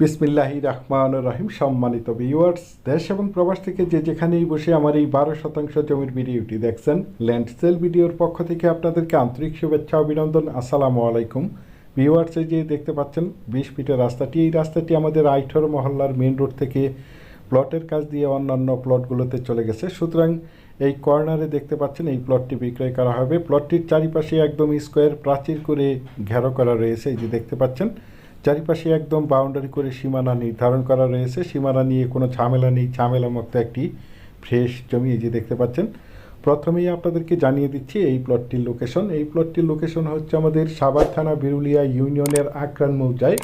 বিসমিল্লাহি রহমান রহিম, সম্মানিত ভিউয়ার্স দেশ এবং প্রবাস থেকে যে যেখানেই বসে আমার এই বারো শতাংশ জমির ভিডিওটি দেখছেন, ল্যান্ড সেল ভিডিওর পক্ষ থেকে আপনাদেরকে আন্তরিক শুভেচ্ছা, অভিনন্দন, আসসালামু আলাইকুম। ভিউয়ার্সে যে দেখতে পাচ্ছেন, বিশ ফিটের রাস্তাটি, এই রাস্তাটি আমাদের আইঠর মহল্লার মেন রোড থেকে প্লটের কাজ দিয়ে অন্যান্য প্লটগুলোতে চলে গেছে। সুতরাং এই কর্নারে দেখতে পাচ্ছেন, এই প্লটটি বিক্রয় করা হবে। প্লটটির চারিপাশে একদম স্কোয়ার প্রাচীর করে ঘেরো করা রয়েছে, এই যে দেখতে পাচ্ছেন। চারিপাশে একদম বাউন্ডারি করে সীমানা নির্ধারণ করা রয়েছে। সীমানা নিয়ে কোনো ঝামেলা নেই। ঝামেলা মুক্ত একটি ফ্রেশ জমি এই যে দেখতে পাচ্ছেন। প্রথমেই আপনাদেরকে জানিয়ে দিচ্ছি এই প্লটটির লোকেশন এই প্লটটির লোকেশন হচ্ছে আমাদের সাভার থানা বিরুলিয়া ইউনিয়নের আক্রান মৌজায়,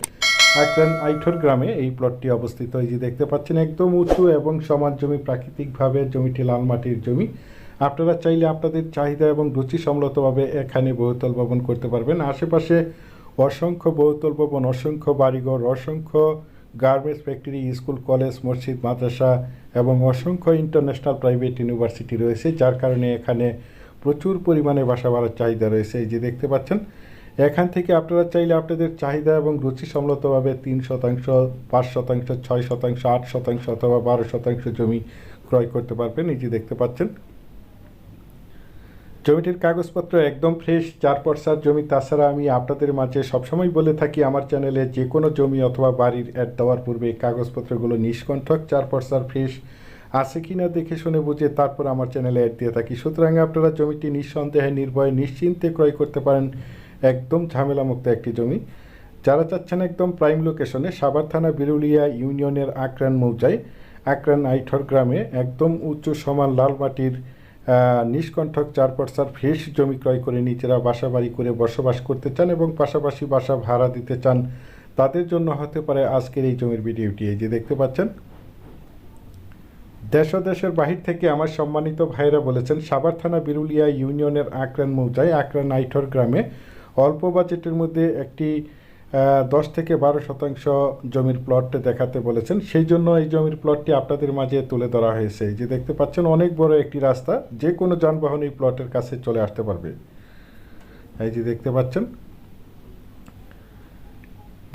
আক্রান আইঠর গ্রামে এই প্লটটি অবস্থিত। এই যে দেখতে পাচ্ছেন, একদম উঁচু এবং সমান জমি, প্রাকৃতিকভাবে জমিটি লাল মাটির জমি। আপনারা চাইলে আপনাদের চাহিদা এবং রুচি সম্মতভাবে এখানে বহুতল ভবন করতে পারবেন। আশেপাশে অসংখ্য বহুতল ভবন, অসংখ্য বাড়িঘর, অসংখ্য গার্মেন্টস ফ্যাক্টরি, স্কুল, কলেজ, মসজিদ, মাদ্রাসা এবং অসংখ্য ইন্টারন্যাশনাল প্রাইভেট ইউনিভার্সিটি রয়েছে, যার কারণে এখানে প্রচুর পরিমাণে বাসা বাড়ার চাহিদা রয়েছে। এই যে দেখতে পাচ্ছেন, এখান থেকে আপনারা চাইলে আপনাদের চাহিদা এবং রুচি সম্মতভাবে তিন শতাংশ, পাঁচ শতাংশ, ছয় শতাংশ, আট শতাংশ অথবা বারো শতাংশ জমি ক্রয় করতে পারবেন। এই যে দেখতে পাচ্ছেন জমিটির কাগজপত্র একদম ফ্রেশ চার পর্সার জমি, তাছাড়া আমি আপনাদের মাঝে সবসময় বলে থাকি, আমার চ্যানেলে যে কোনো জমি অথবা বাড়ির অ্যাড দেওয়ার পূর্বে কাগজপত্রগুলো নিষ্কণ্ঠক চার পর্সার ফ্রেশ আছে কি না দেখে শুনে বুঝে তারপর আমার চ্যানেলে অ্যাড দিয়ে থাকি। সুতরাং আপনারা জমিটি নিঃসন্দেহে, নির্ভয়ে, নিশ্চিন্তে ক্রয় করতে পারেন। একদম ঝামেলামুক্ত একটি জমি। যারা চাচ্ছেন একদম প্রাইম লোকেশনে সাভার থানা, বিরুলিয়া ইউনিয়নের আক্রান মৌজায়, আক্রান আইঠর গ্রামে, একদম উচ্চ সমান লাল মাটির নিষ্কণ্ঠক চার পর্সার ফ্রেশ জমি ক্রয় করে নিজেরা বাসা বাড়ি করে বসবাস করতে চান এবং পাশাপাশি বাসা ভাড়া দিতে চান, তাদের জন্য হতে পারে আজকের এই জমির ভিডিওটি। এই যে দেখতে পাচ্ছেন দেশ দেশের বাহির থেকে আমার সম্মানিত ভাইরা বলেছেন, সাভার থানা বিরুলিয়া ইউনিয়নের আক্রান মৌজায় আক্রান আইঠর গ্রামে অল্প বাজেটের মধ্যে একটি দশ থেকে বারো শতাংশ জমির প্লট দেখাতে বলেছেন। সেই জন্য এই জমির প্লটটি আপনাদের মাঝে তুলে ধরা হয়েছে। যে দেখতে পাচ্ছেন, অনেক বড় একটি রাস্তা, যে কোনো যানবাহন এই প্লটের কাছে চলে আসতে পারবে। এই যে দেখতে পাচ্ছেন,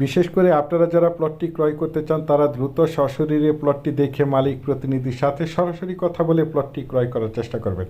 বিশেষ করে আপনারা যারা প্লটটি ক্রয় করতে চান, তারা দ্রুত সশরীরে প্লটটি দেখে মালিক প্রতিনিধির সাথে সরাসরি কথা বলে প্লটটি ক্রয় করার চেষ্টা করবেন।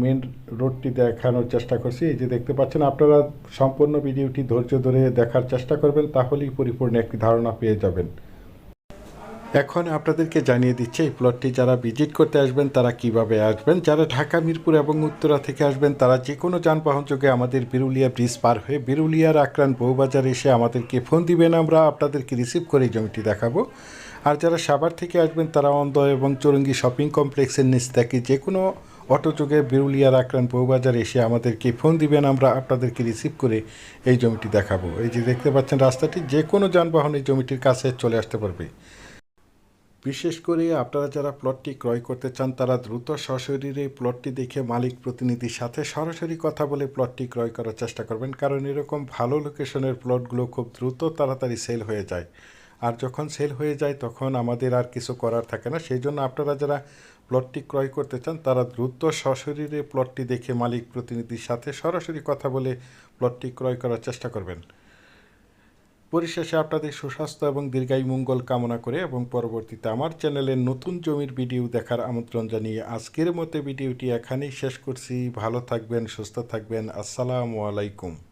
মেন রোডটি দেখানোর চেষ্টা করছি। এই যে দেখতে পাচ্ছেন, আপনারা সম্পূর্ণ ভিডিওটি ধৈর্য ধরে দেখার চেষ্টা করবেন, তাহলেই পরিপূর্ণ একটি ধারণা পেয়ে যাবেন। এখন আপনাদেরকে জানিয়ে দিচ্ছে, এই প্লটটি যারা ভিজিট করতে আসবেন, তারা কীভাবে আসবেন? যারা ঢাকা, মিরপুর এবং উত্তরা থেকে আসবেন, তারা যে কোনো যানবাহন যোগে আমাদের বিরুলিয়া ব্রিজ পার হয়ে বিরুলিয়ার আক্রান বউবাজার এসে আমাদেরকে ফোন দিবেন, আমরা আপনাদেরকে রিসিভ করে জমিটি দেখাবো। আর যারা সাভার থেকে আসবেন, তারা অন্ধ এবং চৌরঙ্গি শপিং কমপ্লেক্সের নিচ থেকে যে কোনো অটো যোগে বিরুলিয়ার আক্রান বউবাজার এসে আমাদেরকে ফোন দিবেন, আমরা আপনাদেরকে রিসিভ করে এই জমিটি দেখাবো। এই যে দেখতে পাচ্ছেন রাস্তাটি, যে কোনো যানবাহন এই জমিটির কাছে চলে আসতে পারবে। বিশেষ করে আপনারা যারা প্লটটি ক্রয় করতে চান, তারা দ্রুত সশরীরে প্লটটি দেখে মালিক প্রতিনিধির সাথে সরাসরি কথা বলে প্লটটি ক্রয় করার চেষ্টা করবেন, কারণ এরকম ভালো লোকেশনের প্লটগুলো খুব দ্রুত তাড়াতাড়ি সেল হয়ে যায়। আর যখন সেল হয়ে যায়, তখন আমাদের আর কিছু করার থাকে না। সেই জন্য আপনারা যারা প্লটটি ক্রয় করতে চান, তারা দ্রুত সশরীরে প্লটটি দেখে মালিক প্রতিনিধির সাথে সরাসরি কথা বলে প্লটটি ক্রয় করার চেষ্টা করবেন। পরিশেষে আপনাদের সুস্বাস্থ্য এবং দীর্ঘায়ু মঙ্গল কামনা করে এবং পরবর্তীতে আমার চ্যানেলের নতুন জমির ভিডিও দেখার আমন্ত্রণ জানিয়ে আজকের মতো ভিডিওটি এখানেই শেষ করছি। ভালো থাকবেন, সুস্থ থাকবেন। আসসালামু আলাইকুম।